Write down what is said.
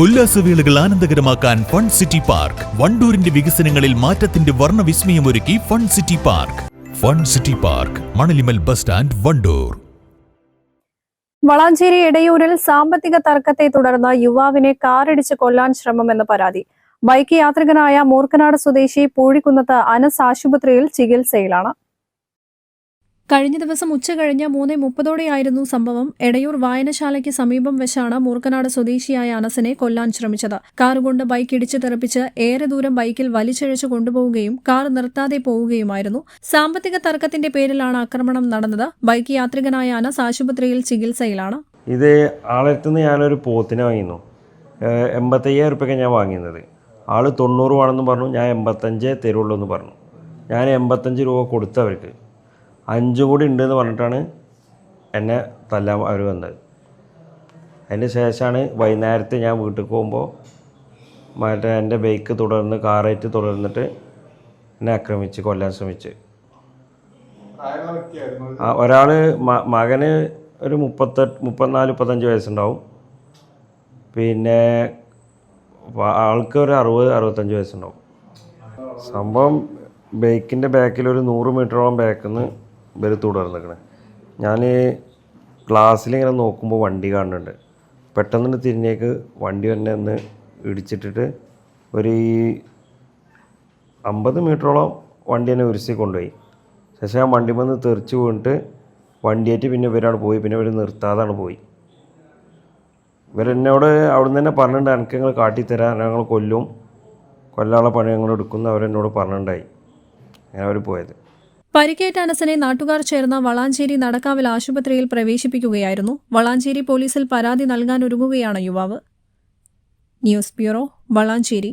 ഉല്ലാസവേളകൾ ആനന്ദകരമാക്കാൻ fun city park. വണ്ടൂരിന്റെ വികസനങ്ങളിൽ മാറ്റത്തിന്റെ വർണവിസ്മയമൊരുക്കി fun city park. Fun city park Manalimal bus stand Wandoor. Valanchery ഇടയൂരിൽ സാമ്പത്തിക തർക്കത്തെ തുടർന്ന് യുവാവിനെ കാറിടിച്ച് കൊല്ലാൻ ശ്രമമെന്ന് പരാതി. ബൈക്ക് യാത്രികനായ മൂർക്കനാട് സ്വദേശി പൂഴിക്കുന്നത്ത് അനസ് ആശുപത്രിയിൽ ചികിത്സയിലാണ്. കഴിഞ്ഞ ദിവസം ഉച്ച കഴിഞ്ഞ മൂന്നേ മുപ്പതോടെയായിരുന്നു സംഭവം. എടയൂർ വായനശാലയ്ക്ക് സമീപം വെച്ചാണ് മൂർക്കനാട് സ്വദേശിയായ അനസിനെ കൊല്ലാൻ ശ്രമിച്ചത്. കാറുകൊണ്ട് ബൈക്ക് ഇടിച്ചു തെറിപ്പിച്ച് ഏറെ ദൂരം ബൈക്കിൽ വലിച്ചിഴച്ചു കൊണ്ടുപോവുകയും കാർ നിർത്താതെ പോവുകയുമായിരുന്നു. സാമ്പത്തിക തർക്കത്തിന്റെ പേരിലാണ് ആക്രമണം നടന്നത്. ബൈക്ക് യാത്രികനായ അനസ് ആശുപത്രിയിൽ ചികിത്സയിലാണ്. ഇത് ആളെടുത്തുനിന്ന് ഞാനൊരു പോത്തിനെ വാങ്ങിയിരുന്നു എൺപത്തയ്യായിരം റുപ്യൊക്കെ ഞാൻ വാങ്ങിയിരുന്നത് ആൾ തൊണ്ണൂറ് വേണമെന്ന് പറഞ്ഞു ഞാൻ എൺപത്തഞ്ചേ തരുള്ളൂ എന്ന് പറഞ്ഞു. ഞാൻ എൺപത്തഞ്ച് രൂപ കൊടുത്തു അവർക്ക്. അഞ്ചും കൂടി ഉണ്ടെന്ന് പറഞ്ഞിട്ടാണ് എന്നെ തല്ലാൻ അവർ വന്നത്. അതിന് ശേഷമാണ് വൈകുന്നേരത്തെ ഞാൻ വീട്ടിൽ പോകുമ്പോൾ മറ്റേ എന്റെ ബൈക്ക് തുടർന്ന് കാറേറ്റ് തുടർന്നിട്ട് എന്നെ ആക്രമിച്ച് കൊല്ലാൻ ശ്രമിച്ച്. ഒരാൾ മകന് ഒരു മുപ്പത്തെട്ട് മുപ്പത്തിനാല് മുപ്പത്തഞ്ച് വയസ്സുണ്ടാവും. പിന്നെ ആൾക്ക് ഒരു അറുപത് അറുപത്തഞ്ച് വയസ്സുണ്ടാവും. സംഭവം ബൈക്കിന്റെ ബാക്കിൽ ഒരു നൂറ് മീറ്ററോളം ബാക്കിൽ നിന്ന് ഇവർ നിൽക്കണത് ഞാൻ ഗ്ലാസ്സിലിങ്ങനെ നോക്കുമ്പോൾ വണ്ടി കാണുന്നുണ്ട്. പെട്ടെന്ന് തിരിഞ്ഞേക്ക് വണ്ടി തന്നെ ഒന്ന് ഇടിച്ചിട്ടിട്ട് ഒരു അമ്പത് മീറ്ററോളം വണ്ടി തന്നെ ഉരുസി കൊണ്ടുപോയി. ശേഷം ആ വണ്ടി വന്ന് തെറിച്ച് വീണിട്ട് വണ്ടിയായിട്ട് പിന്നെ ഇവരാണ് പോയി. പിന്നെ ഇവർ നിർത്താതാണ് പോയി. ഇവരെന്നോട് അവിടുന്ന് തന്നെ പറഞ്ഞിട്ടുണ്ട് എനിക്ക് ഞങ്ങൾ കാട്ടിത്തരാൻ ഞങ്ങൾ കൊല്ലും. കൊല്ലാനുള്ള പണി ഞങ്ങൾ എടുക്കും അവരെന്നോട് പറഞ്ഞിട്ടുണ്ടായി. അങ്ങനെ അവർ പോയത്. പരിക്കേറ്റ അനസനെ നാട്ടുകാർ ചേർന്ന വളാഞ്ചേരി നടക്കാവിൽ ആശുപത്രിയിൽ പ്രവേശിപ്പിക്കുകയായിരുന്നു. വളാഞ്ചേരി പോലീസിൽ പരാതി നൽകാനൊരുങ്ങുകയാണ് യുവാവ്. News bureau Valanchery.